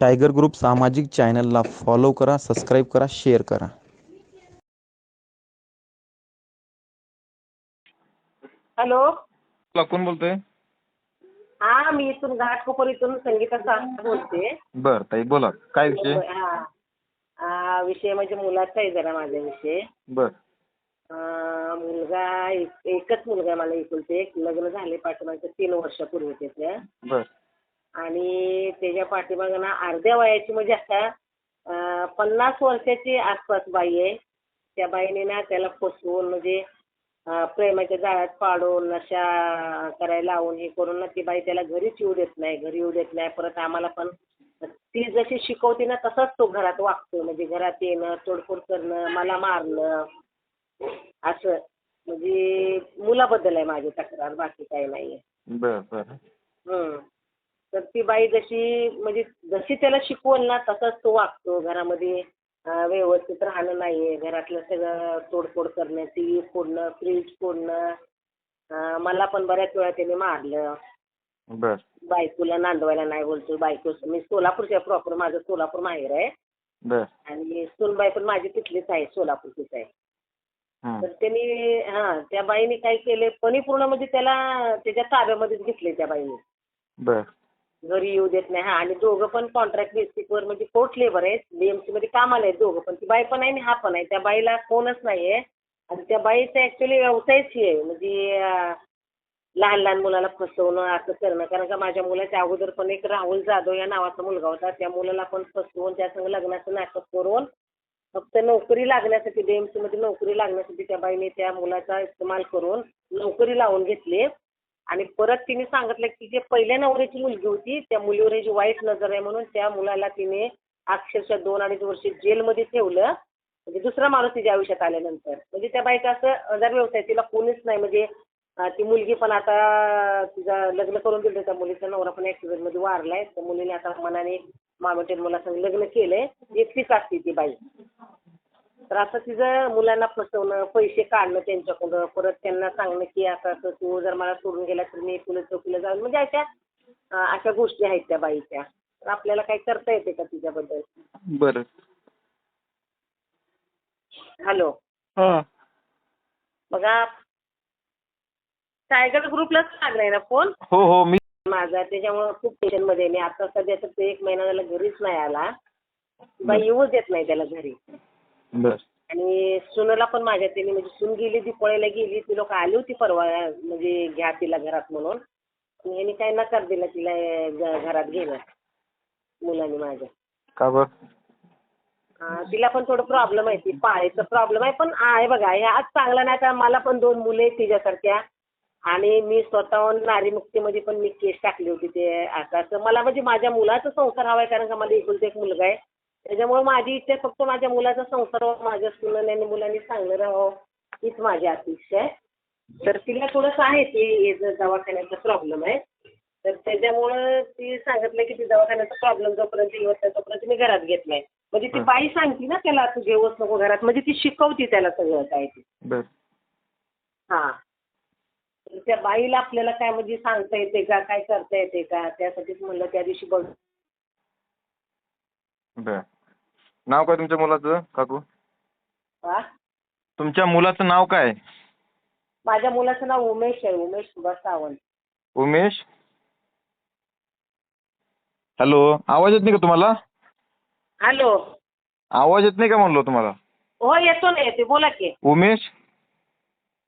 Tiger group सामाजिक चॅनलला follow करा सबस्क्राईब करा शेअर करा. हॅलो. कोण बोलतोय? हा मी इथून घाटकोपर इथून संगीता सावंत बोलते. बर ताई बोला. काय विषय? हा. हा, विषय म्हणजे मुलाचा आहे जरा माझा विषय. बर. मुलगा एक- एकच मुलगा आहे मला एकुलते एक लग्न झाले पाठीमागच्या तीन वर्षापूर्वी त्याच्या बर. आणि त्याच्या पाठीमागं ना अर्ध्या वयाची म्हणजे आता पन्नास वर्षाची आसपास बाई आहे. त्या बाईने ना त्याला फसवून म्हणजे प्रेमाच्या जाळ्यात पाडून नशा करायला लावून हे करून ना ती बाई त्याला घरीच येऊ देत नाही घरी येऊ देत नाही. परत आम्हाला पण ती जशी शिकवते ना तसाच तो घरात वागतो म्हणजे घरात येणं तोडफोड करणं मला मारणं असं. म्हणजे मुलाबद्दल आहे माझी तक्रार बाकी काही नाही आहे बर. बर. तर ती बाई जशी म्हणजे जशी त्याला शिकवल ना तसाच तो वागतो घरामध्ये. व्यवस्थित राहणं नाहीये. घरातलं सगळं तोडफोड करणं टी व्ही फोडणं फ्रीज फोडणं. मला पण बऱ्याच वेळा त्याने मारलं. बर. बायकोला नांदवायला नाही बोलतो बायको मी सोलापूरच्या प्रॉपर माझं सोलापूर माहेर आहे. बर. आणि सुनबाई पण माझी तिथलीच आहे सोलापूरचीच आहे. तर त्यांनी हां त्या बाईने काय केले? परिपूर्ण म्हणजे त्याला त्याच्या ताब्यामध्येच घेतले त्या बाईने. बर. घरी येऊ देत नाही. हा आणि दोघं पण कॉन्ट्रॅक्ट बेसिकवर म्हणजे कोर्ट लेबर आहेत. बीएमसी मध्ये कामाला आहेत दोघं पण. ती बाई पण आहे आणि हा पण आहे. त्या बाईला कोणच नाही आहे आणि त्या बाईचा ॲक्च्युली व्यवसायच आहे म्हणजे लहान लहान मुलाला फसवणं असं करणं. कारण का माझ्या मुलाच्या अगोदर पण एक राहुल जाधव या नावाचा मुलगा होता. त्या मुलाला पण फसवून त्या संग लग्नाचं नाटक करून फक्त नोकरी लागण्यासाठी BMC मध्ये नोकरी लागण्यासाठी त्या बाईने त्या मुलाचा इस्तेमाल करून नोकरी लावून घेतली. आणि परत तिने सांगितलं की जे पहिल्या नवऱ्याची मुलगी होती त्या मुलीवर जी वाईट नजर आहे म्हणून त्या मुलाला तिने अक्षरशः दोन अडीच वर्ष जेलमध्ये ठेवलं. म्हणजे दुसरा माणूस तिच्या आयुष्यात आल्यानंतर. म्हणजे त्या बाईचं असं जर व्यवसाय तिला कोणीच नाही म्हणजे ती मुलगी पण आता तिचा लग्न करून दिलं त्या मुलीचा नवरा पण ॲक्सिडेंटमध्ये वारलाय. त्या मुलीने आता मनाने मामेटेल मुलासंग लग्न केलंय. एकटीच असते ती बाई. तर असं तिचं मुलांना फसवणं पैसे काढणं त्यांच्याकडं परत त्यांना सांगणं की असं असं तू जर मला सोडून गेला तर मी पोलीस चौकीला जाऊन म्हणजे अशा अशा गोष्टी आहेत त्या बाईच्या. तर आपल्याला काही करता येते का तिच्याबद्दल? बर. हॅलो. हा. बघा टायगर ग्रुपलाच लागलाय ना फोन? हो हो मी माझा त्याच्यामुळं खूप टेन्शनमध्ये आहे. मी आता सध्या तर ते एक महिना झाला घरीच नाही आला. बाई येऊच देत नाही त्याला घरी. बर. आणि सुनला पण माझ्या त्यांनी म्हणजे सून गेली दिपाळीला गेली ती लोक आली होती परवा म्हणजे घ्या तिला घरात म्हणून. पण ह्यांनी काय नकार दिला तिला घ- घरात घेणं मुलांनी माझ्या. का बर? हा, तिला पण थोडं प्रॉब्लेम आहे ती पाळीचा प्रॉब्लेम आहे पण आहे बघा हे आज चांगला नाही तर मला पण दोन मुलं आहेत तिच्यासारख्या. आणि मी स्वतःहून नारी मुक्तीमध्ये पण मी केस टाकली होती ते असं असं मला म्हणजे माझ्या मुलाचा संसार हवा आहे कारण का मला एकुलता एक मुलगा आहे. त्याच्यामुळे माझी इच्छा फक्त माझ्या मुलाचा संसार व्हावा माझ्या सुनाने आणि मुलांनी चांगलं राहावं हीच माझी अपेक्षा आहे. तर तिला थोडंसं आहे ते हे दवाखान्याचा प्रॉब्लेम आहे. तर त्याच्यामुळं ती सांगितलं की ती दवाखान्याचा प्रॉब्लेम जोपर्यंत येत नाही तोपर्यंत मी घरात घेत नाही. म्हणजे ती बाई सांगते ना त्याला तू जेवच नको घरात. म्हणजे ती शिकवते त्याला सगळं काय ते. हां. तर त्या बाईला आपल्याला काय म्हणजे सांगता येते का काय करता येते का त्यासाठीच म्हणलं त्या दिवशी बघ. बर. नाव काय तुमच्या मुलाचं काकू? हा? तुमच्या मुलाचं नाव काय? माझ्या मुलाचं नाव उमेश आहे उमेश सुभाष सावंत. उमेश? हॅलो आवाज येत नाही का तुम्हाला? हॅलो. आवाज येत नाही का म्हणलो तुम्हाला? हो येतो ना येते. बोला की. उमेश?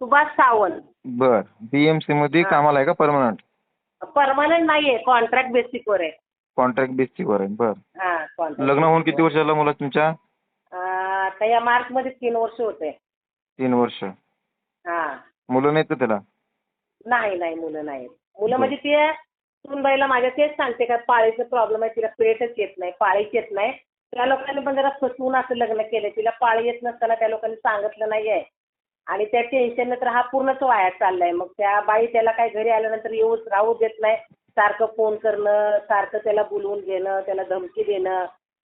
सुभाष सावंत. बर. बीएमसी मध्ये हा. कामाला आहे का परमनंट? परमनंट नाही आहे कॉन्ट्रॅक्ट बेसिकवर आहे. कॉन्ट्रॅक्ट बेसिसवर आहे. बर. हां लग्न होऊन किती वर्ष झालं मुला तुमच्या? आता या मार्चमध्ये तीन वर्ष होते. तीन वर्ष. हां. मुलं नाहीत का त्याला? नाही नाही मुलं नाहीत. मुलं म्हणजे ते सुनबाईला माझ्या तेच सांगते का पाळीचा प्रॉब्लेम आहे तिला पेटच येत नाही पाळीच येत नाही. त्या लोकांनी पण जरा फसवून असं लग्न केलं. तिला पाळी येत नसताना त्या लोकांनी सांगितलं नाही आहे आणि त्या टेन्शननं तर हा पूर्णच वाया चाललाय. मग त्या बाई त्याला काय घरी आल्यानंतर येऊच राहू देत नाही. सारखं फोन करणं सारखं त्याला बोलवून घेणं त्याला धमकी देणं.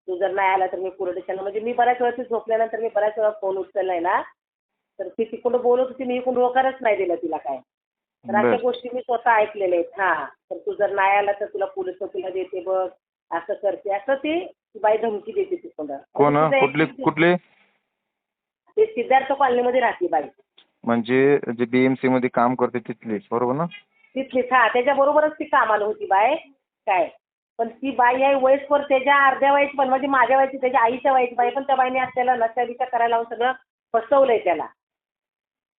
तू जर नाही आला तर मी पुढे देशाला. म्हणजे मी बऱ्याच वेळा ती झोपल्यानंतर मी बऱ्याच वेळा फोन उचललाय ना तर ती तिकडं बोलत होती मी इकडून होकारच नाही दिलं तिला काय. तर अशा गोष्टी मी स्वतः ऐकलेल्या आहेत. हां तर तू जर नाही आला तर तुला पोलीस चौकीला देते बघ असं करते असं ती बाई धमकी देते तिकडं कोण? कुठले कुठले? ते सिद्धार्थ कॉलनीमध्ये राहते बाई. म्हणजे जे बीएमसी मध्ये काम करते तिथले बरोबर ना? तिथलीच हा त्याच्याबरोबरच ती कामाला होती बाय. काय? पण ती बाई आहे वयस्कर त्याच्या अर्ध्या वयाची पण म्हणजे माझ्या वयाची त्याच्या आईच्या वयाची बाई पण त्या बाईने आज त्याला नशा बिशा करायला लावून सगळं फसवलंय त्याला.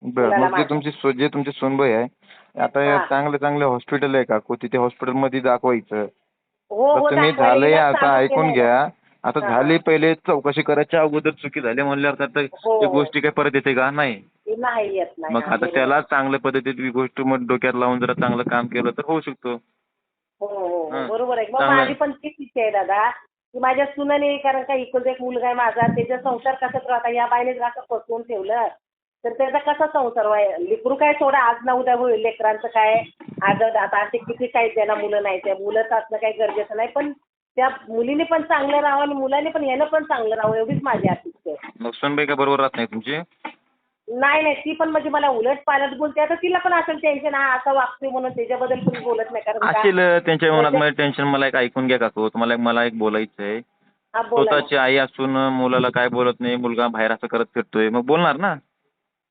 बरं मुलाला मग जे तुमची सो- जे तुमची सोनबाई आहे आता हा. चांगले चांगले हॉस्पिटल आहे काकू तिथे हॉस्पिटलमध्ये दाखवायचं? हो तर हो तुम्ही झालंय हिला आता ऐकून. घ्या. आता हा. झाली पहिले चौकशी करायच्या अगोदर चुकी झाली म्हणल्यावर तर हो. त्या गोष्टी काही परत येते का? नाही. ती नाही येत नाही मग आता. त्याला चांगल्या पद्धतीत ही गोष्ट मग डोक्यात लावून जरा चांगलं काम केलं तर होऊ शकतो हो हो हा. हो बरोबर आहे मग चांगलं आहे. माझी पण तीच इच्छा आहे दादा की माझ्या सुनाने कारण का इकडचा एक मुलगा आहे माझा त्याचा संसार कसा तर आता या बाईने जर असं फसवून ठेवलं तर त्याचा कसा संसार व्हाय लेकरू काय सोडा आज ना उद्या होईल लेकरांचं काय आज आता असे किती काही त्यांना मुलं नाही त्या मुलं असणं काही गरजेचं नाही पण त्या मुलीने पण चांगलं राहावं आणि मुलाने पण यानं पण चांगलं राहावं एवढीच माझी अपेक्षा आहे मग सोनबाई का बरोबर राहत नाही तुमची नाही नाही ती पण म्हणजे मला उलट पालट बोलते. आता तिला पण असेल टेन्शन हा असा वागतोय म्हणून त्याच्याबद्दल पण बोलत नाही कारण का- असेल त्यांच्या मनात मध्ये टेन्शन मला एक ऐकून घ्या काकू. तुम्हाला एक मला एक बोलायचं आहे हा बोला. स्वतःची आई असून मुलाला काय बोलत नाही मुलगा बाहेर असं करत फिरतोय. मग बोलणार ना?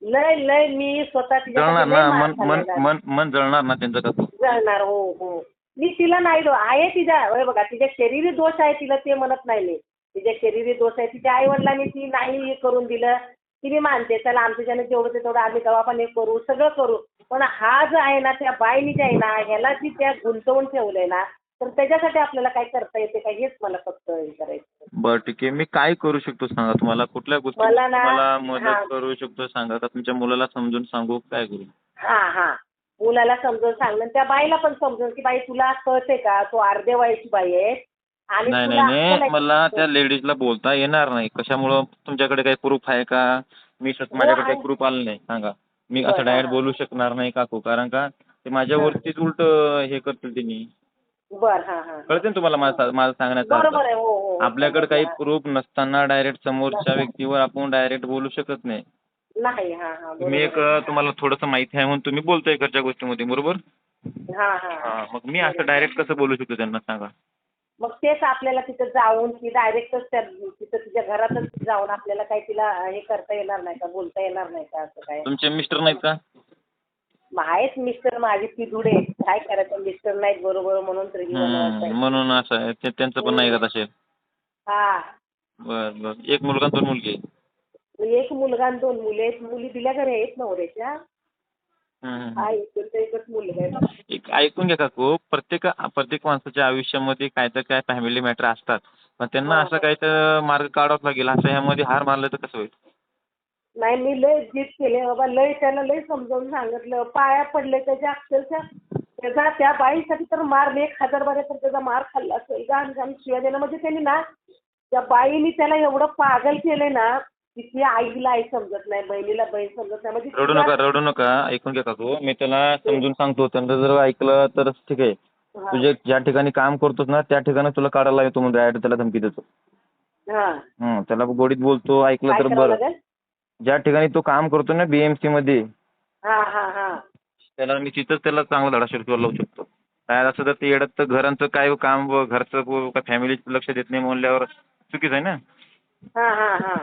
लय लय मी स्वतः जळणार ना? मार मन मन खाल्लेला आहे. मन मन जळणार ना त्यांचं काकू? जळणार हो हो. मी तिला नाही दो आहे तिच्या हे बघा तिच्या शरीरी दोष आहे तिला ते म्हणत नाही मी. तिच्या शरीरी दोष आहे. तिच्या आई वडिलांनी ती नाही हे करून दिलं. ती मी मानते त्याला आमच्याच्याने जेवढं ते तेवढं आम्ही दवाखाने करू सगळं करू. पण हा जो आहे ना त्या बाईनी जे आहे ना ह्याला जी त्या गुंतवून ठेवलंय ना तर त्याच्यासाठी आपल्याला काय करता येते का हेच मला फक्त हे करायचं बरं ठीक आहे. मी काय करू शकतो सांगा? तुम्हाला कुठल्या गोष्टी मला ना- हा. मदत करू शकतो सांगा? का तुमच्या मुलाला समजून सांगू? काय करू? हा हा. मुलाला समजून सांगणं त्या बाईला पण समजून की बाई तुला कळते का? तू अर्धे वयाची बाई आहे. आणि नाही तुला नाही अक्कल नाही आहे मला? त्या लेडीजला बोलता येणार नाही. कशामुळं तुमच्याकडे काही प्रूफ आहे का? मी स्वतः माझ्याकडे काही. प्रूफ आलं नाही. सांगा. मी बरं, असं डायरेक्ट हा. बोलू शकणार नाही काकू. कारण का? ते माझ्यावरतीच उलट हे करतील त्यांनी बर हा हा. कळते ना तुम्हाला माझं माझं सांगण्याचा अर्थ? बरोबर आहे. हो हो आपल्याकडे काही समजलं. प्रूफ नसताना डायरेक्ट समोरच्या व्यक्तीवर आपण डायरेक्ट बोलू शकत नाही. नाही हा हा. तुम्ही एक. तुम्हाला थोडंसं माहिती आहे म्हणून तुम्ही बोलताय घरच्या गोष्टीमध्ये. बरोबर? हा हा हा. मग मी असं डायरेक्ट कसं बोलू शकतो त्यांना सांगा. मग तेच आपल्याला तिथं जाऊन ती डायरेक्टच त्या तिथं तिच्या घरातच जाऊन आपल्याला काही तिला हे करता येणार नाही का बोलता येणार नाही का असं काय? तुमचे मिस्टर नाहीत का? आहेत मिस्टर माझे पिधुडे काय करायचं? मिस्टर नाहीत बरोबर म्हणून तर मला हम्म, वाटतंय. म्हणून असं आहे. ते- त्यांचं पण नाही का तसे? हा. बर बर. एक मुलगा आणि दोन मुलगी? एक मुलगा आणि दोन मुले. आहेत मुली दिल्या घरी आहेत नवऱ्याच्या. हा एकच एकच मुलगा आहे. एक ऐकून घ्या काकू प्रत्येक प्रत्येक माणसाच्या आयुष्यामध्ये काय तर काय फॅमिली मॅटर असतात. पण त्यांना असं हो. काय तर मार्ग काढावाच लागेल असं ह्यामध्ये हार मारलं तर कसं होईल? नाही मी लय जीत केले. बाबा लय त्याला लय समजावून सांगितलं. पाया पडले त्याच्या अक्षरशः त्याचा त्या बाईसाठी तर मार. मी एक हजार बारे तर त्याचा मार खाल्ला असेल. गाण गाण शिवाय म्हणजे त्यांनी ना त्या बाईनी त्याला एवढं पागल केलंय ना की ती आईला आई समजत नाही बहिणीला बहीण समजत नाही. म्हणजे रडू तिला- नका रडू नका. ऐकून घ्या काकू मी त्याला समजून सांगतो. त्यांचं जर ऐकलं तर ठीक आहे. हा. तुझे ज्या ठिकाणी काम करतोस ना त्या ठिकाणी तुला काढायला येतो म्हणून डायरेक्ट त्याला धमकी देतो. हा. हं, त्याला गोडीत बोलतो ऐकलं काय तर करावं बरं. लागेल? ज्या ठिकाणी तो काम करतो ना बीएमसी मध्ये हा हा हा. त्याला मी तिथंच त्याला चांगला धडा शिकवायला लावू शकतो. काय असं तर ते येडत तर घरांचं काय काम व घरचं फॅमिलीचं लक्ष देत नाही म्हणल्यावर चुकीचं आहे ना? हा हा हा.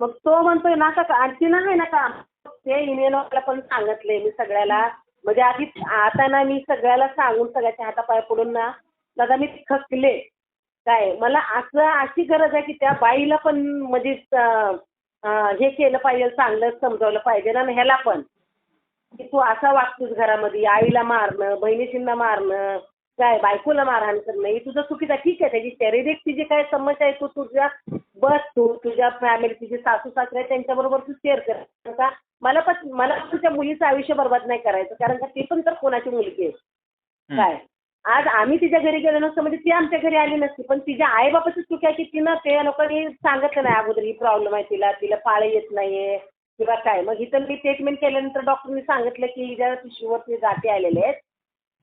मग तो म्हणतोय ना का आणखी आहे ना का ते युनियनवाला पण सांगितले मी सगळ्याला. म्हणजे आधी आता ना मी सगळ्याला सांगून सगळ्याच्या हातापाय पडून ना दादा मी थकले. काय? मला असं अशी गरज आहे की त्या बाईला पण म्हणजे हे केलं पाहिजे चांगलं समजावलं पाहिजे ना ह्याला पण. की तू असा वागतोस घरामध्ये आईला मारणं बहिणीशींना मारणं काय बायकोला मारहाण करणं हे तुझं चुकीचं आहे. ठीक आहे त्याची शारीरिक तिची काय समस्या आहे तू तुझ्या बस तू तुझ्या फॅमिली तुझे सासू सासरे आहेत त्यांच्याबरोबर तू शेअर कर. कारण का मला पण मला पण तुझ्या मुलीचं आयुष्य बर्बाद नाही करायचं. कारण का ती पण तर कोणाची मुलगी आहे. काय? आज आम्ही तिच्या घरी गेलो नसतो म्हणजे ती आमच्या घरी आली नसती. पण तिच्या आईबापाची चूक आहे की तिनं ते लोकांनी सांगितलं नाही अगोदर ही प्रॉब्लेम आहे तिला तिला पाळी येत नाहीये. किंवा काय? मग इथं मी ट्रीटमेंट केल्यानंतर डॉक्टरनी सांगितलं की हिच्या पिशवीवरती गाठी आलेले आहेत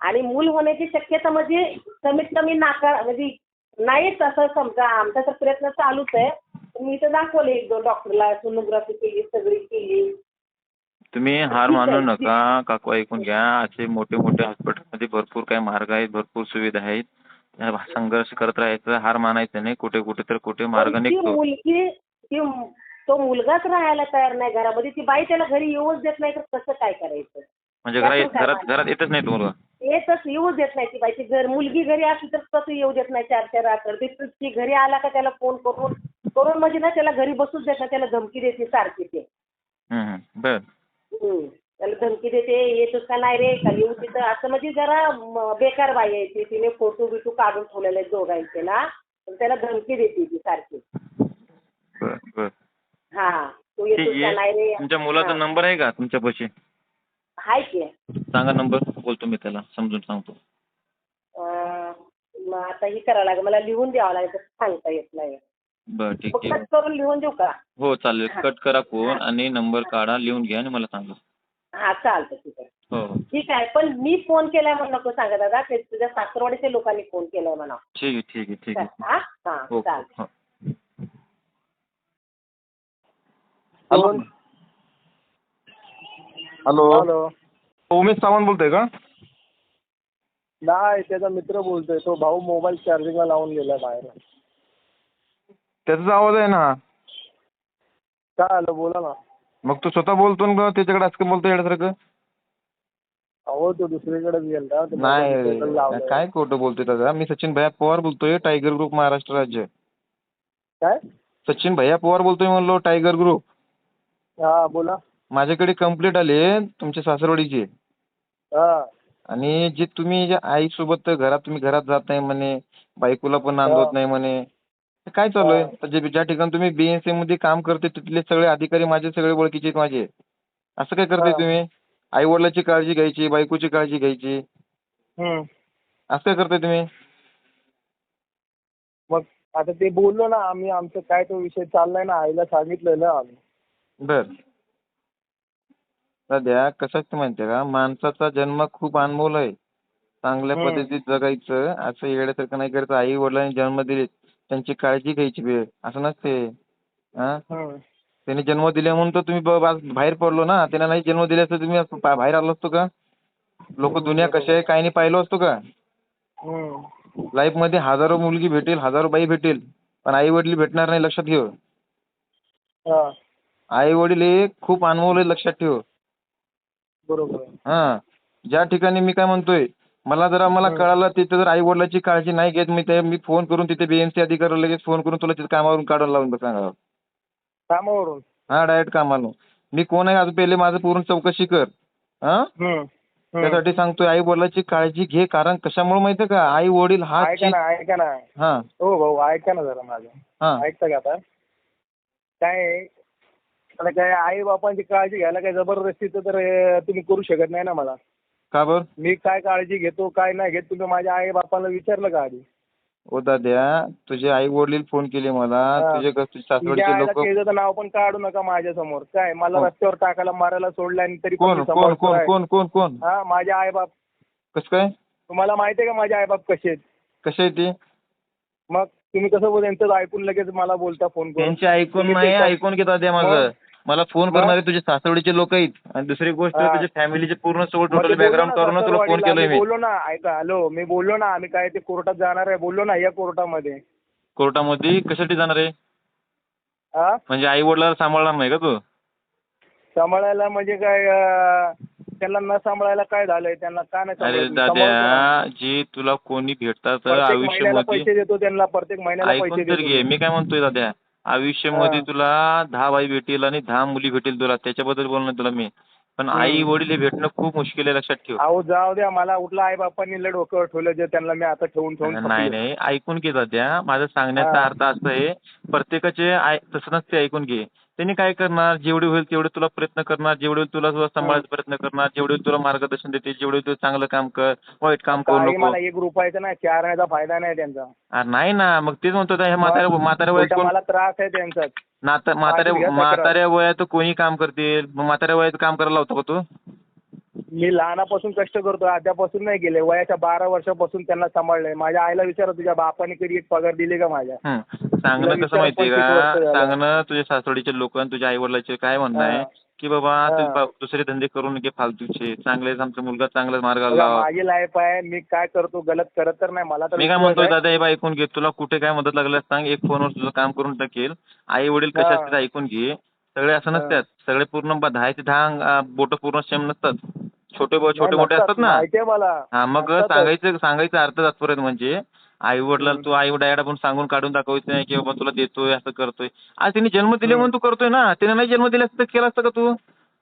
आणि मूल होण्याची शक्यता म्हणजे कमीत कमी नाकार म्हणजे नाहीच असं समजा आमचा तर प्रयत्न चालूच आहे. मी इथं दाखवले एक दोन डॉक्टरला सोनोग्राफी केली सगळी केली. तुम्ही हार मानू. नका काकू ऐकून घ्या. असे मोठे मोठे हॉस्पिटलमध्ये भरपूर काही मार्ग आहेत भरपूर सुविधा आहेत. संघर्ष करत राहायचं हार मानायचं नाही. कुठे कुठे तर कुठे मार्ग निघतो. मुलगी ती तो मुलगाच राहायला तयार नाही घरामध्ये ती बाई त्याला घरी येऊच देत नाही तर कसं काय करायचं? म्हणजे घरा घरात? घरात येतच नाही तो मुलगा येतच येऊ देत नाही ती बाई. ती घर मुलगी घरी असली तर कसं येऊ देत नाही चार चार रात्र. ती ती घरी आला का त्याला फोन करून करून म्हणजे ना त्याला घरी बसूच देत नाही त्याला धमकी देते सारखी ते. हम्म, हम्म. बर. हम्म. त्याला धमकी देते येतोस का? नाही रे का येऊ तिथं? असं म्हणजे जरा म, बेकार बाई आहे ती. तिने फोटो बिटू काढून ठेवलेले आहेत दोघांचे ना. पण त्याला धमकी देते ती सारखी. बर बर. हा. तू येतोस का? नाही रे. तुमच्या मुलाचा हा. नंबर आहे का तुमच्यापाशी हाय की? सांगा नंबर बोलतो मी त्याला समजून सांगतो. अं, मग आता ही करावं लागेल मला लिहून द्यावं लागेल तसं सांगता येत नाही. बर ठीक मग आहे. कट करून लिहून देऊ का? हो चालेल. हा. कट करा फ़ोन आणि नंबर काढा लिहून घ्या आणि मला सांगा. हा चालतं ठीक आहे. हो. हो. ठीक आहे पण मी फ़ोन केलाय म्हणून नको सांगा दादा. ते तुझ्या सासरवाडीच्या लोकांनी फ़ोन केलाय म्हणा. ठीक आहे ठीक आहे ठीक आहे. हा? हा हो चालतं हो. Hello. Hello hello Umesh Sawant बोलतोय का? नाही त्याचा मित्र बोलतोय. तो भाऊ मोबाईल चार्जिंगला लावून गेलाय बाहेर. त्याचा आवाज आहे ना? काय आलं बोला ना. मग तू स्वतः बोलतो ना त्याच्याकडे असं बोलतो येण्यासारखं अहो तो दुसरीकडेच गेलता. तो नाही mobile तिकडे लावलाय. काय खोटं बोलतोय दादा मी सचिन भैया पवार बोलतोय टायगर ग्रुप महाराष्ट्र राज्य. काय? सचिन भैया पवार बोलतोय म्हणलो टायगर ग्रुप हा बोला. माझ्याकडे कंप्लेंट आली आहे तुमच्या सासरवाडीची. हा. आणि जे तुम्ही ज्या आईसोबत घरात तुम्ही घरात जात नाही म्हणे बायकोला पण नांदवत हा. नाही म्हणे. हे काय चालू आहे. तर जे ज्या ठिकाणी तुम्ही बीएनसी मध्ये काम करते तिथले सगळे अधिकारी माझे सगळे ओळखीचे आहेत माझे. असं काय करताय हा. तुम्ही? आई वडिलाची काळजी घ्यायची बायकोची काळजी घ्यायची. हम्म. असं काय करताय तुम्ही? मग आता ते बोललो ना आम्ही आमचं काय तो विषय चाललाय ना आईला सांगितलेलं आम्ही. बर. सध्या कसं असतं माहितीये का? माणसाचा जन्म खूप अनमोल आहे. चांगल्या हम्म. पद्धतीत जगायचं असं येण्यासारखं नाही करायचं. आई वडिलांनी जन्म दिले त्यांची काळजी घ्यायची वेळ. असं नसते. हा? हम्म. त्याने जन्म दिले म्हणून तर तुम्ही ब- बाहेर पडलो ना? त्याने नाही जन्म दिले असतं तुम्ही असं बा- बाहेर आलो असतो का? लोक दुनिया कशी आहे काय नाही पाहिलो असतो का? हम्म. लाईफमध्ये हजारो मुलगी भेटेल हजारो बाई भेटेल. पण आई वडील भेटणार नाही लक्षात ठेव. हा. आई वडील हे खूप अनमोल आहे लक्षात ठेव. बरोबर. हा ज्या ठिकाणी मी काय म्हणतोय मला जरा मला. कळालं तिथे जर आई वडिलाची काळजी नाही घेत मी ते मी फोन करून तिथे बीएमसी अधिकाऱ्याला लगेच फोन करून तुला तिथे कामावरून काढून लावून सांगा. कामावरून? हा डायरेक्ट कामाला मी कोण आहे आज पहिले माझं पूर्ण चौकशी कर. हा. त्यासाठी सांगतोय आई वडिलाची काळजी घे कारण कशामुळे माहितीये का? आई वडील हा ऐका ना ऐका ना. हा. हो भाऊ ऐका ना जरा माझं. हा. ऐकता का आता? काय आता काय आई बापांची काळजी घ्यायला काय जबरदस्तीचं तर अं, तुम्ही करू शकत नाही ना मला. का बर? मी काय काळजी घेतो काय नाही घेत तुम्ही माझ्या आई बापाला विचारलं का आधी? ओ दाद्या तुझे आई वडील फोन केले मला हा. तुझे घ- तुझे तुमच्या सासवडचे आईला लोक नाव पण काढू नका माझ्यासमोर काय मला कोण? रस्त्यावर टाकायला मारायला सोडलं आणि तरी पण कोण मी कोण सांभाळतो कोण आहे. कोण कोण कोण? हा माझे आई बाप कसं काय? तुम्हाला माहिती आहे का माझे आई बाप कसे आहेत? कसे आहे ते? मग तुम्ही कसं बोल त्यांचं ऐकून लगेच मला बोलता फोन करून. त्यांचे ऐकून तुम्ही नाही ते- ऐकून घेतात ते माझं मग? मला फोन? करणारे तुझे सासवडीचे लोक आहेत आणि दुसरी गोष्ट हा. तुझ्या फॅमिलीचे पूर्ण मग ते टोटल बोललो बॅकग्राऊंड ना करून तुला फोन सासरवाडीला केलोय मी मी. बोललो ना ऐका हॅलो मी बोललो ना आम्ही काय ते कोर्टात जाणार आहे बोललो ना या कोर्टामध्ये. कोर्टामध्ये? कशासाठी जाणार आहे? हा म्हणजे आई वडिलांना सांभाळणार नाही का तू? सांभाळायला म्हणजे काय अं, त्यांना न सांभाळायला काय झालंय? त्यांना का नाही अरे सांभाळत? सांभाळतो ना. दाद्या जे तुला कोणी भेटतात प्रत्येक महिन्याला आयुष्यामध्ये पैसे देतो त्यांना प्रत्येक महिन्याला पैसे ऐकून तर देतो घे. मी काय म्हणतोय दाद्या? आयुष्यामध्ये. तुला दहा बाई भेटेल आणि दहा मुली भेटेल तुला त्याच्याबद्दल बोलणार तुला मी पण. आई वडील हे भेटणं खूप मुश्किल आहे लक्षात ठेव अहो जाऊ द्या मला उठला आई बापांनी लय डोक्यावर ठेवलं जे त्यांना मी आता ठेवून ठेवून नाही थकलो. नाही ऐकून घे दाद्या माझा सांगण्याचा हा. अर्थ असं आहे प्रत्येकाचे आय तसं नसते ऐकून घे त्यांनी काय करणार? जेवढे होईल तेवढे तुला प्रयत्न करणार. जेवढे होईल तुला तुला सांभाळायचा प्रयत्न करणार. जेवढे होईल तुला मार्गदर्शन देते. जेवढे होईल तुला चांगलं काम कर. वाईट काम करू नको. मला एक रुपयाचा नाही चार आण्याचा फायदा नाही त्यांचा. अरे नाही ना. मग तेच म्हणतो हे म्हाताऱ्या म्हाताऱ्या वयात मला त्रास आहे त्यांचा नाता म्हाताऱ्या. म्हाताऱ्या वयात कोणी काम करतील? मग म्हाताऱ्या वयात काम करायला लावतो का तू? मी लहानापासून कष्ट करतो. आद्यापासून नाही गेले वयाच्या बारा वर्षापासून त्यांना सांभाळलंय. माझ्या आईला विचारा तुझ्या बापाने कधी एक पगार दिली का माझ्या. सांगणं कसं माहितीये का. सांगणं तुझ्या सासवडीचे लोक आणि तुझ्या आई वडिलांचे काय म्हणणं आहे. की बाबा. तू दुसरे धंदे करू नये फालतूचे चांगले आमचा मुलगा चांगला मार्गाला लावा माझी लाईफ आहे मी काय करतो गलत करत तर नाही मला मी काय म्हणतोय. दादा हे बा ऐकून घे तुला कुठे काय मदत लागल्यास सांग एक फोनवर तुझं काम करून टाकेल आई वडील कसे. असतात ऐकून घे सगळे असं. नसतात सगळे पूर्ण दहा ते दहा बोट पूर्ण सेम नसतात छोटे छोटे मोठे असतात ना हा मग. सांगायचं सांगायचं अर्थ तात्पर्य म्हणजे आई वडिलाला. तू आई डायड आपण सांगून काढून दाखवायचं नाही की बाबा तुला देतोय असं करतोय. आज त्यांनी जन्म दिले म्हणून तू करतोय ना? त्याने नाही जन्म दिला असतं तर केलं असतं का तू?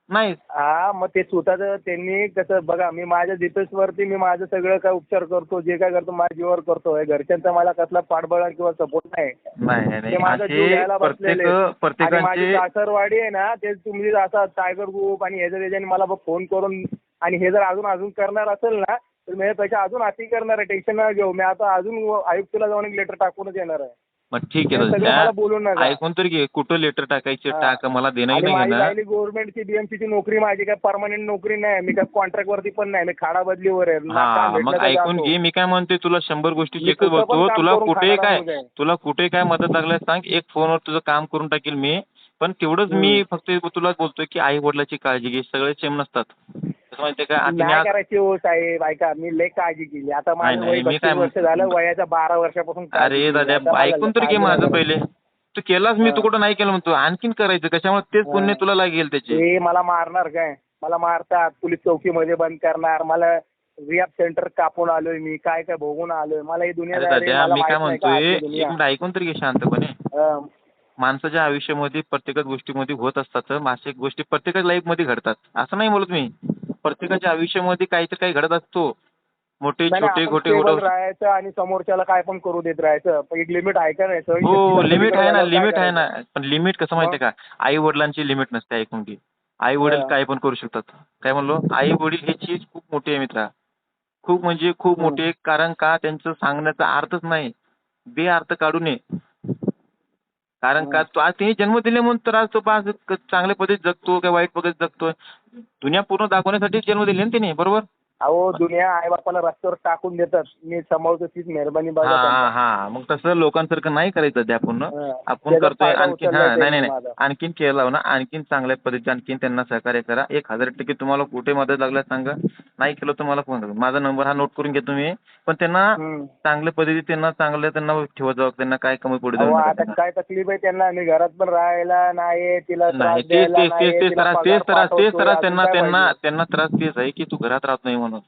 नाही हा मग ते स्वतःच त्यांनी कसं बघा मी माझ्या डिटेल्स वरती मी माझं सगळं काय उपचार करतो जे काय करतो माझ्या जीवावर करतोय घरच्यांचा मला कसला पाठबळ किंवा सपोर्ट नाही. माझा जीव घ्यायला बसलेले माझी सासरवाडी आहे ना ते तुम्ही असा टायगर ग्रुप आणि ह्याच्या त्याच्याने मला फोन करून आणि हे जर अजून अजून करणार असेल ना तर मी त्याच्या अजून अति करणार आहे. टेन्शन घेऊ. मी आता अजून आयुक्तला जाऊन एक लेटर टाकूनच येणार आहे. मग ठीक हे आहे सगळं बोलून नका. ऐकून तरी घे. कुठं लेटर टाकायचे हा. टाक. मला देणं आणि नाही माझी घेणं राहिली गव्हर्नमेंटची बीएमसीची नोकरी माझी काय परमनंट नोकरी नाही. मी काय कॉन्ट्रॅक्ट वरती पण नाही. मी खाडा बदलीवर आहे. ना हा काम मग तर ऐकून जातो. घे. मी काय म्हणतोय तुला शंभर गोष्टी मी चेकच कुठं पण बोलतो काम तुला करून कुठे खाणारा काय मुलगा आहे. तुला कुठे काय मदत लागल्यास सांग. एक फोनवर तुझं काम करून टाकेल मी. पण तेवढंच मी फक्त तुला बोलतोय की आई वडिलाची काळजी घे सगळे सेम नसतात. करायची हो साहेब ऐका मी लय काळजी केली. आता माझं वर्ष झालं वयाच्या बारा वर्षापासून अरे. दादा ऐकून तरी घे माझं पहिले. तू केलास मी तू. कुठं नाही केलं म्हणतो. आणखीन करायचं कशामुळे तेच पुण्य. तुला लागेल त्याचे? मला मारणार काय? मला मारतात पोलीस चौकीमध्ये बंद करणार मला रियाब सेंटर कापून आलोय मी काय काय भोगून आलोय. मला ही दुनिया मी काय म्हणतोय ऐकून तरी घे शांतपणे. माणसाच्या आयुष्यामध्ये प्रत्येकच गोष्टीमध्ये होत असतात. मासिक गोष्टी प्रत्येकाच्या लाईफमध्ये घडतात. असं नाही बोलत मी. प्रत्येकाच्या आयुष्यामध्ये काहीतरी काही घडत असतो. मोठे छोटे खोटे राहायचं आणि समोरच्याला काय पण करू देत राहायचं. एक लिमिट आहे का नाही हो लिमिट आहे ना लिमिट आहे ना? पण लिमिट कसं माहितीये का? आई वडिलांची लिमिट नसते ऐकून घे. आई वडील हा. काय पण करू शकतात. काय म्हणलो? आई वडील ही चीज खूप मोठी आहे मित्रा. खूप म्हणजे खूप हम्म. मोठी. कारण का? त्यांचं सांगण्याचा अर्थच नाही. बे अर्थ काढू नये. कारण का तो आज त्यांनी जन्म दिले म्हणून तर आज तो आज क- चांगल्या पद्धतीत जगतो किंवा वाईट पद्धतीत जगतोय. दुनिया पूर्ण दाखवण्यासाठी जन्म दिले ना त्यांनी बरोबर? अहो दुनिया आई बापाला रस्त्यावर टाकून देतात मी सांभाळतो तीच मेहरबानी बघा हा हा त्यांना. हा मग तसं लोकांसारखं नाही करायचं द्या पूर्ण हा. आपण त्याचा करतोय फायदा उचललाय हा नाही नाही त्यांनी नाही माझा. आणखीन केलं ना आणखीन चांगल्या पद्धतीने आणखीन त्यांना सहकार्य करा एक हजार टक्के तुम्हाला कुठे मदत लागल्यास सांगा नाही केलं तर मला फोन करा माझा नंबर हा नोट करून घ्या तुम्ही पण त्यांना हम्म. चांगल्या पद्धतीने त्यांना चांगलं त्यांना ठेवत जावं त्यांना काय कमी पडू अहो देऊ आता. काय तकलीफ आहे त्यांना मी घरात पण राहायला नाही तिला त्रास नाही तेच द्यायला तेच तेच तेच तिला त्रास पगार तेच त्रास तेच पाठवतोय, त्रास अजून त्यांना काय त्यांना पाहिजे? त्यांना त्रास तेच आहे की तू घरात राहत नाही म्हणून.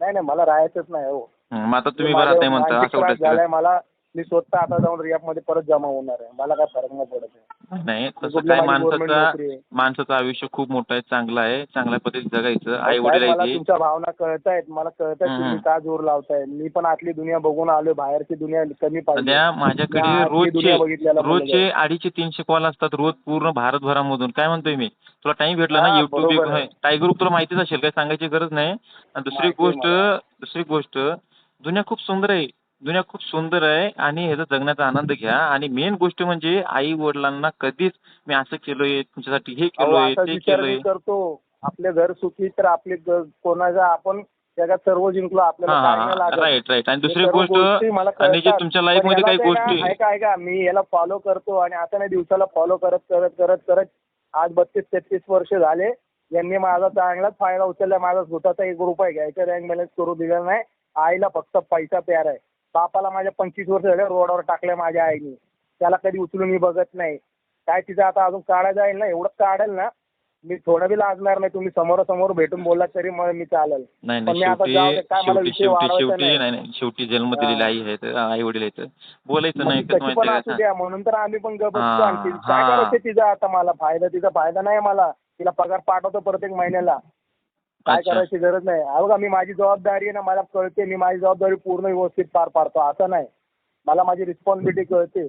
नाही नाही मला राहायचंच नाही हो. मग आता तुम्ही घरात नाही म्हणता असं त्रास कुठे झालाय मला मी स्वतः आता जाऊन रियाबमध्ये परत जमा होणार आहे मला काय फरक नाही पडत आहे. नाही तसं काय माणसाचा आहे. माणसाचं आयुष्य खूप मोठं आहे चांगलं आहे चांगल्या पद्धतीत जगायचं आई वडील आहे तुमच्या भावना कळतायत मला कळतायत हम्म. तुम्ही का जोर लावताय मी पण आतली दुनिया बघून आलोय बाहेरची दुनिया कमी पाहिजे सध्या माझ्याकडे मी आतली रोजचे दुनिया बघितलेला रोजचे अडीचशे तीनशे कॉल असतात रोज पूर्ण भारतभरामधून काय म्हणतोय मी तुला टाइम भेटला ना हा, युट्यूब आहे. टायगर ग्रुप तुला माहितीच असेल काय सांगायची गरज नाही आणि दुसरी माहिती आहे गोष्ट. दुसरी गोष्ट दुनिया खूप सुंदर आहे दुनिया खूप सुंदर आहे आणि ह्याचा जगण्याचा आनंद घ्या. आणि मेन गोष्ट म्हणजे आई वडिलांना कधीच मी असं केलोय तुमच्यासाठी हे केलोय ते केलोय. करतो. आपले घर सुखी तर आपले कोणाचा आपण जगात सर्व जिंकलो आपल्याला राईट राईट आणि दुसरी गोष्ट आणि जे. तुमच्या लाईफमध्ये काही गोष्टी ऐका ऐका मी याला फॉलो करतो आणि आता नाही दिवसाला फॉलो करत करत करत करत आज बत्तीस तेहतीस वर्ष झाले. यांनी माझा चांगलाच फायदा उचलला. माझा स्वतःचा एक रुपये घ्यायचा बँक बॅलन्स करू दिलेला नाही. आईला फक्त पैसा प्यार आहे. बापाला माझ्या पंचवीस वर्ष झाले रोडावर टाकले माझ्या आईने. त्याला कधी उचलून मी बघत नाही. काय तिचं आता अजून काढा जाईल ना एवढं काढेल ना मी थोडं बी लाजणार नाही. तुम्ही समोरासमोर भेटून बोललात तरी मग मी चालेल. नाही पण नाही मी आता जाऊ दे, शेवटी काय मला शेवटी विषय शेवटी वाढवायचा शेवटी नाही. नाही नाही शेवटी जन्म दिलेले. आई आहेत आई वडील आहेत बोलायचं नाही ती कसं कशी पण माहितीये असू का? द्या म्हणून तर आम्ही पण गप बसतो आणखी. काय हा. करायचं तिचा आता मला? फायदा तिचा फायदा नाही मला. तिला पगार पाठवतो प्रत्येक महिन्याला. काय. करायची गरज नाही. अहो का मी माझी जबाबदारी आहे ना मला कळते मी माझी जबाबदारी पूर्ण व्यवस्थित पार पाडतो. असं नाही. मला माझी रिस्पॉन्सिबिलिटी कळते.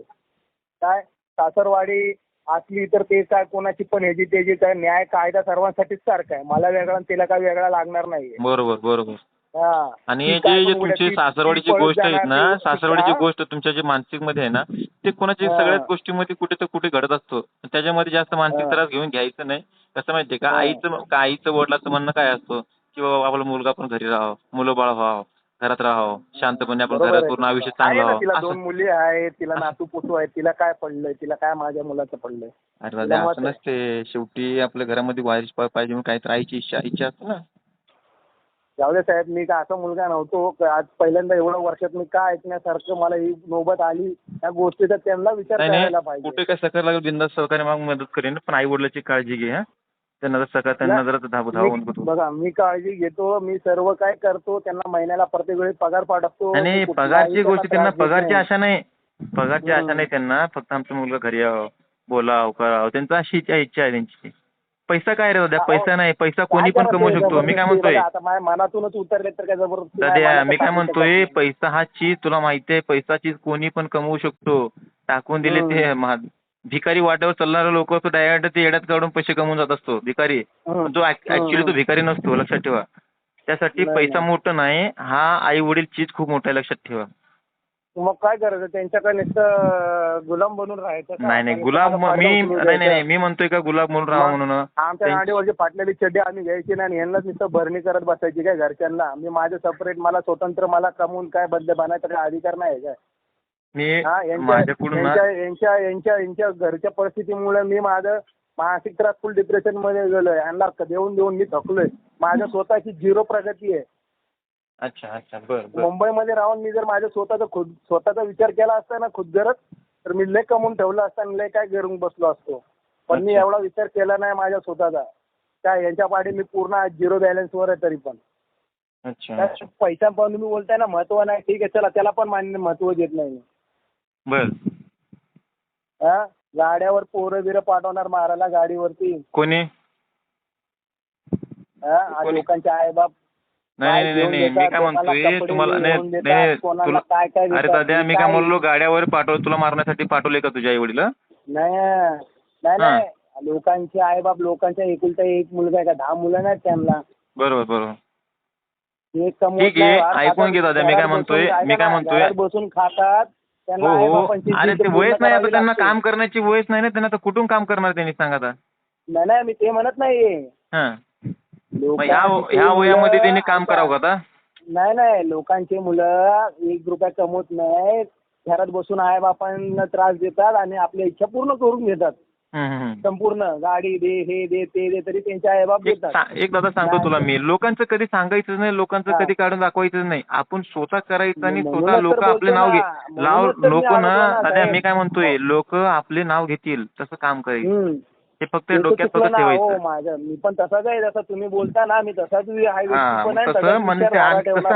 काय? सासरवाडी असली तर ते काय कोणाची पण ह्याची त्याची काय न्याय कायदा सर्वांसाठीच सारखा आहे. मला वेगळा आणि तिला काय वेगळा लागणार नाहीये. बरोबर बरोबर. आणि जे जे तुमची सासरवाडीची गोष्ट आहेत जाणार, ना सासरवाडीची? गोष्ट तुमच्या जे मानसिकमध्ये आहे ना ते कोणाची हा. सगळ्याच गोष्टीमध्ये कुठे तर कुठे घडत असतो त्याच्यामध्ये जास्त मानसिक. त्रास घेऊन घ्यायचं नाही कसं माहितीये का. आईचं का आईचं वडिलाचं म्हणणं काय असतं की बाबा आपला मुलगा पण घरी राहावं मुलं बाळ व्हावं घरात राहावं शांतपणे आपण घरात आहे. पूर्ण आयुष्य आहे चांगलं ना तिला दोन असं मुली आहेत तिला नातू पुतू आहेत तिला काय पडलंय तिला काय माझ्या मुलाचं पडलंय अरे असं आहे. नसते शेवटी आपल्या घरामध्ये वारीस पा- पाहिजे म्हणून काहीतरी आईची इच्छा इच्छा असते ना जाऊ दे साहेब मी का असा मुलगा नव्हतो क- आज पहिल्यांदा एवढ्या वर्षात मी का ऐकण्यासारखं मला ही नोबत आली त्या गोष्टीचा त्यांना विचार नाही करायला पाहिजे. कुठे काय सहकार्य लागेल बिंदास सहकार्य मग मदत करेन पण आई वडिलाची काळजी घे हा. त्यांना जर सकाळ त्यांना जरा धाव मी- धावून बघा मी काळजी घेतो मी सर्व काय करतो त्यांना महिन्याला प्रत्येक वेळी पगार पाठवतो आणि मी कुठलाही पगारची त्यांना गोष्ट त्यांना त्रास देत पगारची नाही. आशा नाही. पगारची आशा हम्म. नाही त्यांना फक्त आमचा मुलगा घरी यावं बोलावं करावं त्यांचा अशी इच्छा इच्छा आहे त्यांची. पैसा काय रे दादा? अहो, पैसा नाही पैसा कोणी पण कमवू शकतो. मी काय? म्हणतोय? बघा, आता माझ्या मनातूनच उतरले तर काय जबरदस्ती? मला मी काय म्हणतोय. पैसा हा चीज तुला माहिती आहे पैसा चीज कोणी पण कमवू शकतो. टाकून दिले ते भिकारी वाट्यावर चालणारा लोक तो डायरेक्ट ते येड्यात काढून पैसे कमवून जात असतो. भिकारी. तो ऍक्च्युली तो. भिकारी नसतो लक्षात ठेवा. त्यासाठी पैसा. मोठं नाही हा आई वडील चीज खूप मोठा आहे लक्षात ठेवा. मग काय करायचं त्यांच्याकडे नुसतं गुलाम बनून राहायचं का? नाही नाही आणि गुलाब कोणाला म- मी नाही नाही द्यायचा? मी म्हणतोय का गुलाब म्हणून राहा मग? म्हणून आमच्या त्यांची- गाडीवरची फाटलेली चड्डी आम्ही घ्यायची नाही आणि यांनाच नुसतं भरणी करत बसायची काय घरच्यांना मी माझं सेपरेट मला स्वतंत्र मला कमवून काय बदले बनायचा काय अधिकार नाही काय मी हा यांच्या माझ्याकडून ना यांच्या यांच्या यांच्या यांच्या घरच्या परिस्थितीमुळे मी माझं मानसिक त्रास फुल डिप्रेशनमध्ये गेलोय यांना देऊन देऊन मी थकलोय माझ्या स्वतःची झिरो प्रगती आहे अच्छा अच्छा. बर बर. मुंबईमध्ये राहून मी जर माझ्या स्वतःचा खुद स्वतःचा विचार केला असता ना खुद गरज तर मी लय कमवून ठेवलं असतं आणि लय काय घेऊन बसलो असतो. पण मी. एवढा विचार केला नाही माझ्या स्वतःचा. काय यांच्या पाठी मी पूर्ण झिरो बॅलन्सवर आहे तरी पण. अच्छा. पैसा पण तुम्ही बोलताय ना महत्त्व नाही ठीक आहे चला त्याला पण मान्य महत्त्व देत नाही बर. हा? गाड्यावर पोरं बिरं पाठवणार मारायला गाडीवरती. कोणी? हा? आणि? लोकांचे आईबाप नाही नाही नाही नाही मी काय म्हणतोय तुम्हाला नाही नाही तुला काय काय अरे दादा मी काय म्हणलो गाड्यावर पाठव तुला मारण्यासाठी पाठवले का तुझ्या आई वडील नाही नाही नाही. लोकांचे आईबाप लोकांच्या एकुलता एक मुलगा आहे का? दहा मुलं नाहीत त्यांना. बरोबर बरोबर. ठीक आहे, नाही, ऐकून घे दादा, मी काय म्हणतोय, मी काय म्हणतोय. बसून खातात हो हो. अरे ते वयच नाही आता त्यांना. काम करण्याची वयच नाही ना त्यांना तर कुठून काम करणार त्यांनी सांगा आता. नाही नाही मी ते म्हणत नाही हां. मग ह्या वयामध्ये त्यांनी काम करावं का आता? नाही नाही. लोकांची मुलं एक रुपया कमवत नाही. घरात बसून आईबापांना त्रास देतात आणि आपल्या इच्छा पूर्ण करून घेतात. हम्म, हम्म, हम्म. संपूर्ण. गाडी दे हे दे ते दे तरी त्यांचे आईबाप एक देतात. सा- एक दादा सांगतो तुला मी. लोकांचं कधी सांगायचं नाही लोकांचं हा. कधी काढून दाखवायचं नाही. आपण स्वतः करायचं आणि म्हणूनच स्वतः तर लोक आपले नाव घे ना. लाव म्हणूनच तर मी लोक ना दादा. मी काय म्हणतोय? लोक आपले नाव घेतील. तसं काम करायचं हम्म. हे फक्त ते तर डोक्यात फक्त ना, हो ठेवायचं माझं. मी पण तसाच आहे जसं तुम्ही बोलता ना मी तसाच आहे हा तसं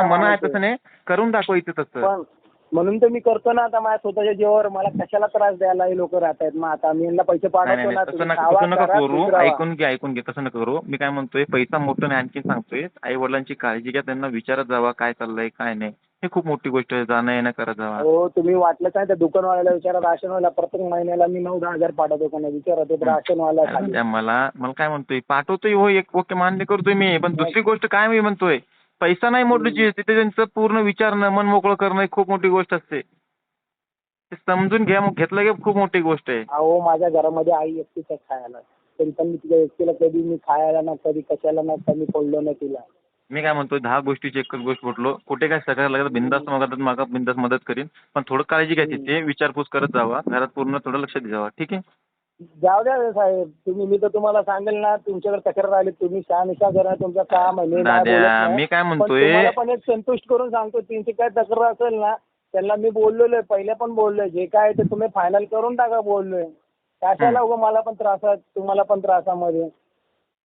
मन आहे. तसं नाही करून दाखवायचं तसं. म्हणून तर मी करतो ना आता माझ्या स्वतःच्या जीवावर. मला कशाला त्रास द्यायला हे लोक राहत आहेत? मग आता मी यांना पैसे नाही पाठवतो नाही. ना नाही, तसं तुम्ही. नका खावा, तसं नका करा. ऐकून घे ऐकून घे तसं नका करू. मी काय म्हणतोय पैसा मोठं नाही आणखी सांगतोय. आई वडिलांची काळजी घ्या त्यांना विचारत जावा काय चाललंय काय नाही. हे खूप मोठी गोष्ट आहे. जाणं येणं करत जावा. हो तुम्ही वाटलं काय? त्या दुकानवाल्याला विचारा राशनवाला. प्रत्येक महिन्याला मी नऊ दहा हजार पाठवतो का नाही विचारा ते राशनवाला अरे खाली. द्या मला मला काय म्हणतोय? पाठवतोय हो एक ओके मान्य करतोय मी. पण दुसरी गोष्ट काय मी म्हणतोय? पैसा नाही मोठी चीज तिथे त्यांचं पूर्ण विचारणं मन मोकळं करणं ही खूप मोठी गोष्ट असते. ते समजून घ्या मग घेतलं की खूप मोठी गोष्ट आहे. अहो माझ्या घरामध्ये आई एकटीच आहे खायला. तरी पण मी तिच्या एकटीला कधी मी खायला ना कधी कशाला ना कमी पडलो नाही तिला. मी काय म्हणतोय दहा गोष्टीची एकच गोष्ट म्हटलो कुठे काय सगळ्या लागत बिंदास मदत मागा बिंदास मदत करीन. पण थोडं काळजी घ्यायची ते विचारपूस करत जावा. घरात पूर्ण थोडं लक्ष द्या. जावा ठीक आहे? जाऊ द्या साहेब. तुम्ही मी तर तुम्हाला सांगेल ना तुमच्याकडे तक्रार आली तुम्ही शहानिशा करा तुमचं काम आहे मी नाही बोलत दाद्या नाही. मी काय पण म्हणतोय? तुम्हाला पण एक संतुष्ट करून सांगतो त्यांची काय तक्रार असेल ना त्यांना मी बोललेलो आहे पहिले पण बोललोय. जे काय आहे ते तुम्ही फायनल करून टाका बोललोय. कशाला उगा मला पण त्रासात तुम्हाला पण त्रासामध्ये?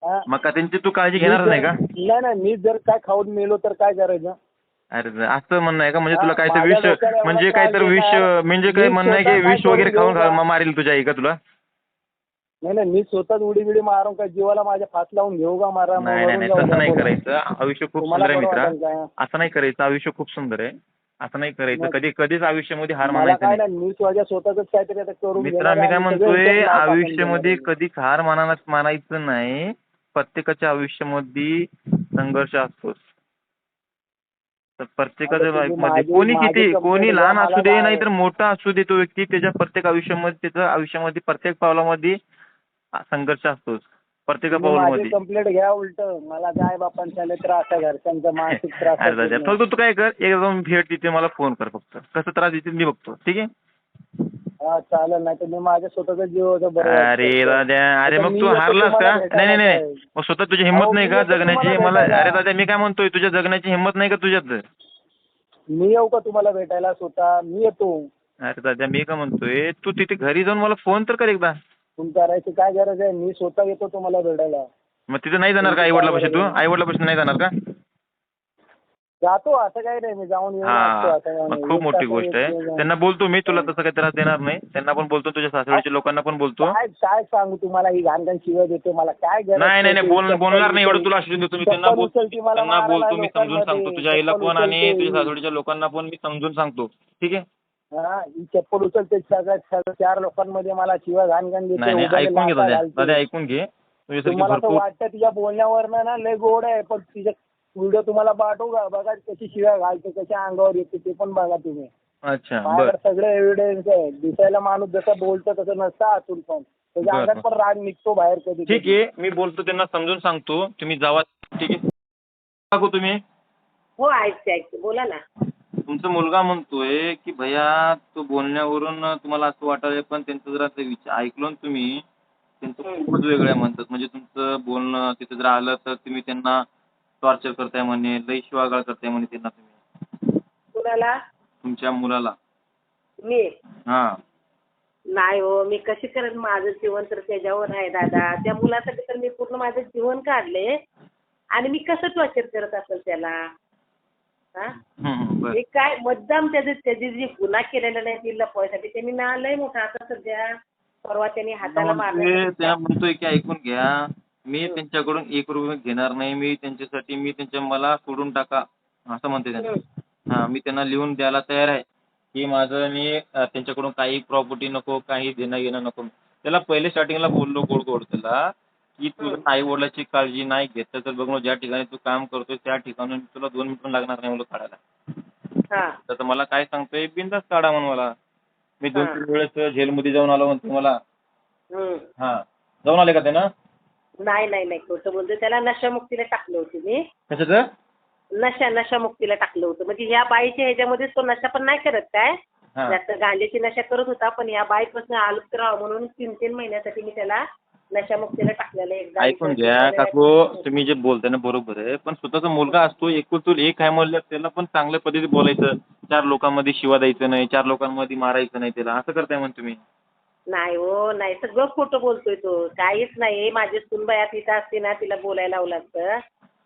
हा? मग का त्यांची तू काळजी घेणार नाही का? नाही नाही मी जर काय खाऊन मेलो तर काय करायचं? अरे असं म्हणणं आहे का? म्हणजे तुला काहीतरी माझ्या विष डोक्याला एवढा म्हणजे त्रास काहीतरी विष देणार. म्हणजे काय मी म्हणणं आहे स्वतः की काय विष वगैरे करून खाऊन घेऊ का? खा- मारेल तुझ्या आई का तुला? नाही नाही मी स्वतःच उडी बिडी मारून काय जीवाला माझ्या फास लावून घेऊ का मारा नाही नाही नाही तसं नाही. करायचं. आयुष्य खूप सुंदर आहे मित्रा? असं नाही करायचं. आयुष्य खूप सुंदर आहे. असं नाही करायचं. कधी कधीच आयुष्यामध्ये हार मानायचं नाही. मी माझ्या स्वतःच काहीतरी आता करून मित्रा मी काय म्हणतोय आयुष्यामध्ये. कधीच हार माना मानायचं नाही. प्रत्येकाच्या आयुष्यामध्ये संघर्ष असतोच. तर प्रत्येकाच्या लाईफमध्ये कोणी किती कोणी लहान असू दे नाही तर मोठा असू दे तो व्यक्ती त्याच्या प्रत्येक आयुष्यामध्ये त्याच्या आयुष्यामध्ये प्रत्येक पावलामध्ये संघर्ष असतोच. प्रत्येका तुम्ही पाऊल माझी मध्ये. कंप्लेंट घ्या उलट. मला काय बापांचा त्रास आहे घरच्यांचा मानसिक त्रास आहे फक्त तू काय कर एकदा जाऊन भेट तिथे मला फोन कर फक्त. कसं त्रास देतील मी बघतो. ठीक आहे? हा चालेल नाही तर मी माझ्या स्वतःचा जीव अरे. दादा अरे मग तू हारलास का? नाही नाही नाही. मग स्वतः तुझी हिंमत नाही का? जगण्याची मला. अरे दादा मी काय म्हणतोय? तुझ्या जगण्याची हिंमत नाही का तुझ्यात? मी येऊ का तुम्हाला भेटायला स्वतः? मी येतो. अरे दादा मी काय म्हणतोय? तू तिथे घरी जाऊन मला फोन तर कर एकदा. तुम करायची काय गरज आहे? मी स्वतः येतो तुम्हाला भेटायला. मग तिथे नाही जाणार का आई वडिलापाशी तू? आई वडिलापाशी नाही जाणार का? जातो असं काही नाही. मी जाऊन येऊन असतो हा आता मग खूप मोठी गोष्ट आहे. त्यांना बोलतो मी तुला तसं काही त्रास देणार नाही. त्यांना पण बोलतो तुझ्या सासवडीच्या लोकांना पण बोलतो. काय काय सांगू तुम्हाला? ही घाण घाण शिवाय देते. मला काय गरज नाही नाही नाही बोल बोलणार नाही एवढं. तुला आश्वासन देतो मी. त्यांना चप्पल बोल उचलते मला त्यांना मारायला बोलतो मी समजून सांगतो. तुझ्या आईला चप्पल पण आणि उचलते. तुझ्या सासवडीच्या लोकांना पण मी समजून सांगतो. ठीक आहे? हा ही चप्पल उचलते सगळ्या सगळ्या चार लोकांमध्ये मला शिवाय घाण घाण देते नाही नाही ऐकून घे दादा ऐकून घे. तुझ्यासारखी तुम्हाला भरपूर वाटतं तिच्या बोलण्यावरनं ना लय गोड आहे पण तिच्या व्हिडिओ तुम्हाला पाठवू का? बघा कशी शिव्या घालते कशा अंगावर येते ते पण बघा तुम्ही. अच्छा बर. माझ्याकडे सगळे एव्हिडन्स आहे. दिसायला माणूस जसं बोलतो तसं नसतं आतून पण. त्याच्या बरं. अंगात पण राग निघतो बाहेर कधी ठीक आहे मी बोलतो त्यांना समजून सांगतो. तुम्ही जावा ठीक आहे. तुम्ही. हो ऐकते ऐकते. बोला ना. तुमचा मुलगा म्हणतोय की भैया तो बोलण्यावरून तुम्हाला असं वाटायला पण त्यांचं जरा ते विचार ऐकलं ना तुम्ही त्यांचं. खूपच वेगळं आहे म्हणतात. म्हणजे तुमचं बोलणं तिथे जर आलं तर तुम्ही त्यांना टॉर्चर करताय म्हणे लई शिवागाळ करताय म्हणे त्यांना तुम्ही. कुणाला तुमच्या मुलाला. मी? हा. नाही हो मी कशी करेन माझं जीवन तर त्याच्यावर आहे दादा. त्या मुलासाठी तर मी पूर्ण माझं जीवन काढले आणि मी कसं टॉर्चर करत असेल त्याला? हा? काय मुद्दाम त्याचे त्याचे जे गुन्हा केलेला नाही ती लपवायसाठी त्यांनी ना लय मोठा आता सध्या परवा त्यांनी हाताला मारलं. त्या म्हणतोय की ऐकून घ्या. मी त्यांच्याकडून एक रुपये घेणार नाही. मी त्यांच्यासाठी मी त्यांच्या मला सोडून टाका. असं म्हणते त्यांना. हा मी त्यांना लिहून द्यायला तयार आहे. की माझं मी त्यांच्याकडून काही प्रॉपर्टी नको काही देणं घेणं नको. त्याला पहिले स्टार्टिंगला बोललो गोड गोड त्याला. की तुझ्या आई वडिलाची काळजी नाही घेतलं तर बघ ज्या ठिकाणी तू काम करतोय त्या ठिकाणून तुला दोन मिनिटं लागणार नाही मुलं काढायला. हा. तर मला काय सांगतोय बिंदास काढा म्हणून मला. मी दोन. तीन वेळेस जेलमध्ये जाऊन आलो म्हणतो मला. हा. जाऊन आले का ते ना नाही नाही. नाही खोटं बोलतो त्याला नशामुक्तीला टाकलं होतं मी. कशाचं? नशा नशामुक्तीला टाकलं होतं. म्हणजे ह्या बाईच्या ह्याच्यामध्ये तो नशा पण नाही करत काय? जास्त गांजाची नशा करत होता पण या बाईपासून आलूत राहावं म्हणून तीन तीन महिन्यासाठी मी त्याला नशामुक्तीला टाकलेलं एकदा ऐकून घ्या काकू तुम्ही जे बोलताय ना बरोबर आहे पण स्वतःचा मुलगा असतो एकुलतून एक आहे म्हणलं त्याला पण चांगल्या पद्धतीने बोलायचं. चार लोकांमध्ये शिवा द्यायचं नाही चार लोकांमध्ये मारायचं नाही त्याला. असं करताय म्हण तुम्ही. नाही हो नाही. सगळं खोटं बोलतोय तो. काहीच नाही. माझी सुनबाया तिथं असते ना तिला बोलायला लावलं असतं.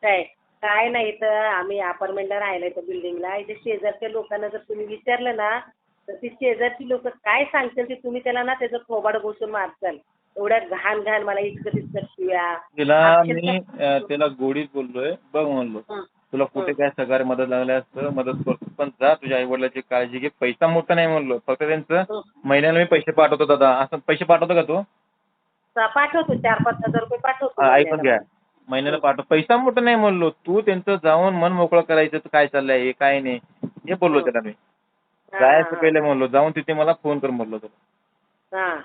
काय? काय नाही तर आम्ही अपार्टमेंटला राहिलं तर बिल्डिंगला इथे शेजारच्या लोकांना जर तुम्ही विचारलं ना तर ती शेजारची लोक काय सांगतील ते तुम्ही त्याला ना त्याचं थोबाड घोषून मारचाल एवढ्या घाण घाण मला इतकं तितकं शिव्या. तिला मी अं, त्याला गोडीत बोललोय. बघ म्हणलो. हं. तुला कुठे काय सगळ्या मदत लागल्या असतं मदत करतो पण जा तुझ्या आई वडिलाची काळजी घे. पैसा मोठा नाही म्हणलो. फक्त त्यांचं हं. महिन्याला मी पैसे पाठवतो दादा. असं पैसे पाठवतो का तू? पाठवतो. चार पाच हजार रुपये पाठवतो हा, ऐकून. घ्या. महिन्याला पाठव. पैसा मोठा नाही म्हणलो. तू त्यांचं जाऊन मन मोकळं करायचं. तर काय चाललंय? हे काय नाही. हे बोललो त्याला मी. हा, जायचं हा, पहिले म्हणलो. जाऊन तिथे मला फोन कर म्हणलो तुला हा.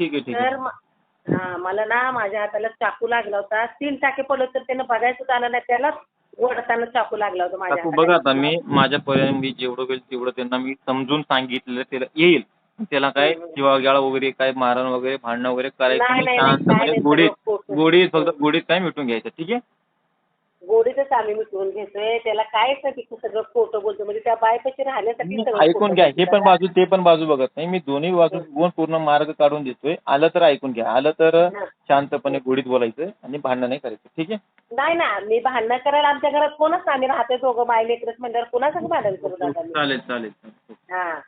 ठीक आहे ठीक आहे तर हा मला ना माझ्या हाताला चाकू लागला होता तीन टाके पडले तर त्यानं बघायचं आलं नाही त्याला ओढताना चाकू लागला होता माझ्या काकू हाताला. बघा आता मी माझ्यापर्यंत मी जेवढं होईल तेवढं त्यांना मी समजून सांगितलेलं त्याला येईल त्याला काय. शिवागाळ वगैरे काय मारण वगैरे भांडणं वगैरे करायचं नाही, नाही शांतपणे नाही, गोडीत. गोडीत फक्त गोडीत काय मिटून घ्यायचं ठीक आहे गोडीतच आम्ही मिटवून घेतोय. त्याला नाही तिथं सगळं खोटं बोलतो म्हणजे त्या बायपाशी राहण्यासाठी सगळं ऐकून घ्या. हे पण. बाजू ते पण बाजू बघत नाही. मी दोन्ही बाजू पूर्ण मार्ग काढून देतोय. आलं तर ऐकून घ्या. आलं तर हा. शांतपणे गोडीत बोलायचं आणि भांडणं नाही करायचं. ठीक आहे? नाही ना मी भांडणं करायला आमच्या घरात कोणच. आम्ही राहतोय दोघं. माय लेकरच म्हणल्यावर कोणाचं भांडण करू मी चालेल चालेल. हा.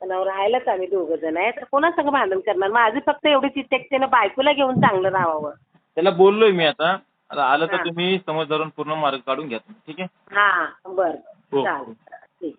राहायलाच आम्ही दोघं जण. आहे तर कोणासंग भांडण करणार? माझी फक्त एवढीच इच्छा बायकोला घेऊन चांगलं राहावं. त्याला बोललोय मी आता. आता आलं तर तुम्ही समज धरून पूर्ण मार्ग काढून घ्या ठीक आहे? हा बरं. हो, हो. चालेल. ठीक.